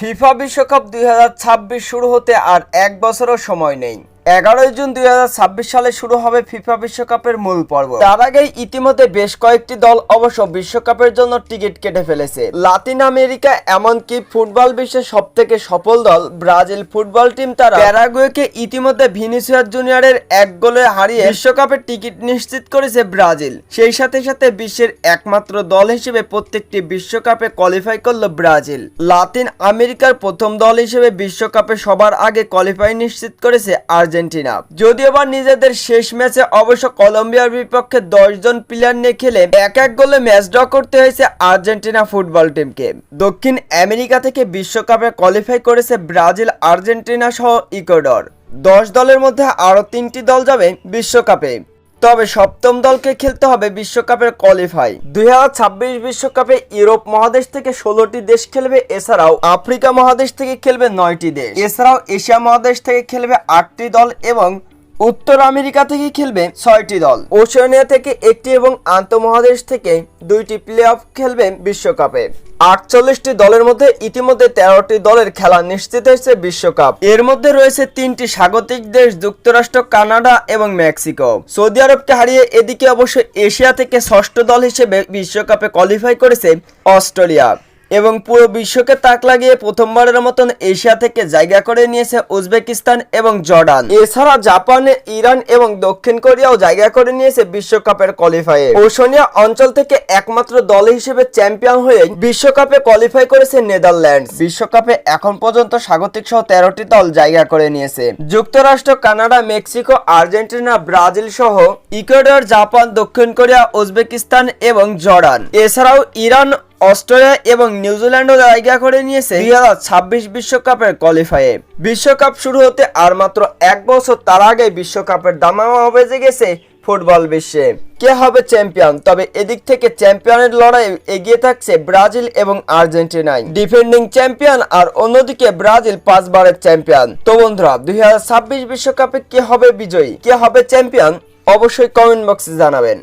FIFA বিশ্বকাপ দুই হাজার ছাব্বিশ শুরু হতে আর এক বছরও সময় নেই। এগারোই জুন দুই হাজার ছাব্বিশ সালে শুরু হবে ফিফা বিশ্বকাপের মূল পর্ব। তার আগেই ইতিমধ্যে বেশ কয়েকটি দল অবশ্য বিশ্বকাপের জন্য টিকিট কেটে ফেলেছে। লাতিন আমেরিকা, এমনকি ফুটবল বিশ্বের সব থেকে সফল দল, ব্রাজিল ফুটবল টিম তারা প্যারাগুয়েকে ইতিমধ্যে ভিনিসিয়াস জুনিয়রের এক গোলে হারিয়ে বিশ্বকাপের টিকিট নিশ্চিত করেছে ব্রাজিল। সেই সাথে সাথে বিশ্বের একমাত্র দল হিসেবে প্রত্যেকটি বিশ্বকাপে কোয়ালিফাই করল ব্রাজিল। লাতিন আমেরিকার প্রথম দল হিসেবে বিশ্বকাপে সবার আগে কোয়ালিফাই নিশ্চিত করেছে আর্জেন্টিনা। যদিও বা নিজেদের শেষ ম্যাচে অবশ্য কলম্বিয়ার বিপক্ষে দশজন প্লেয়ার নিয়ে খেলে এক এক গোলে ম্যাচ ড্র করতে হয়েছে আর্জেন্টিনা ফুটবল টিমকে। দক্ষিণ আমেরিকা থেকে বিশ্বকাপে কোয়ালিফাই করেছে ব্রাজিল, আর্জেন্টিনা সহ ইকোডর। দশ দলের মধ্যে আরও তিনটি দল যাবে বিশ্বকাপে। তবে সপ্তম দলকে খেলতে হবে বিশ্বকাপের কোয়ালিফাই দুই বিশ্বকাপে ইউরোপ মহাদেশ থেকে ষোলোটি দেশ খেলবে, এছাড়াও আফ্রিকা মহাদেশ থেকে খেলবে নয়টি দেশ। এছাড়াও এশিয়া মহাদেশ থেকে খেলবে আটটি দল এবং উত্তর আমেরিকা থেকে খেলবে ছয়টি দল। ওশেনিয়া থেকে একটি এবং আন্তঃমহাদেশ থেকে দুইটি প্লে অফ খেলবে বিশ্বকাপে। আটচল্লিশটি দলের মধ্যে ইতিমধ্যে তেরোটি দলের খেলা নিশ্চিত হয়েছে বিশ্বকাপ। এর মধ্যে রয়েছে তিনটি স্বাগতিক দেশ, যুক্তরাষ্ট্র, কানাডা এবং মেক্সিকো। সৌদি আরবকে হারিয়ে এদিকে অবশ্য এশিয়া থেকে ষষ্ঠ দল হিসেবে বিশ্বকাপে কোয়ালিফাই করেছে অস্ট্রেলিয়া। এবং পুরো বিশ্বকে তাক লাগিয়ে প্রথমবারের মতন এশিয়া থেকে জায়গা করে নিয়েছে উজবেকিস্তান এবং জর্ডান। এছাড়া জাপানে, ইরান এবং দক্ষিণ কোরিয়াও জায়গা করে নিয়েছে বিশ্বকাপের কোয়ালিফাইয়ে ওশনিয়া অঞ্চল থেকে একমাত্র দল হিসেবে চ্যাম্পিয়ন হয়ে বিশ্বকাপে কোয়ালিফাই করেছে নেদারল্যান্ডস। বিশ্বকাপে এখন পর্যন্ত স্বাগতিক সহ তেরোটি দল জায়গা করে নিয়েছে। যুক্তরাষ্ট্র, কানাডা, মেক্সিকো, আর্জেন্টিনা, ব্রাজিল সহ ইকুয়েডর, জাপান, দক্ষিণ কোরিয়া, উজবেকিস্তান এবং জর্ডান। এছাড়াও ইরান অস্ট্রেলিয়া এবং নিউজিল্যান্ডও জায়গা করে নিয়েছে দুই হাজার ছাব্বিশ বিশ্বকাপের কোয়ালিফাইয়ে বিশ্বকাপ শুরু হতে আর মাত্র এক বছর তার আগে বিশ্বকাপের দামামা বেজে গেছে ফুটবল বিশ্বে। কে হবে চ্যাম্পিয়ন তবে এদিক থেকে চ্যাম্পিয়নের লড়াই এগিয়ে থাকছে ব্রাজিল এবং আর্জেন্টিনায়। ডিফেন্ডিং চ্যাম্পিয়ন আর অন্যদিকে ব্রাজিল পাঁচবারের চ্যাম্পিয়ন তো বন্ধুরা, দুই বিশ্বকাপে কে হবে বিজয়ী? কে হবে চ্যাম্পিয়ন অবশ্যই কমেন্ট বক্সে জানাবেন।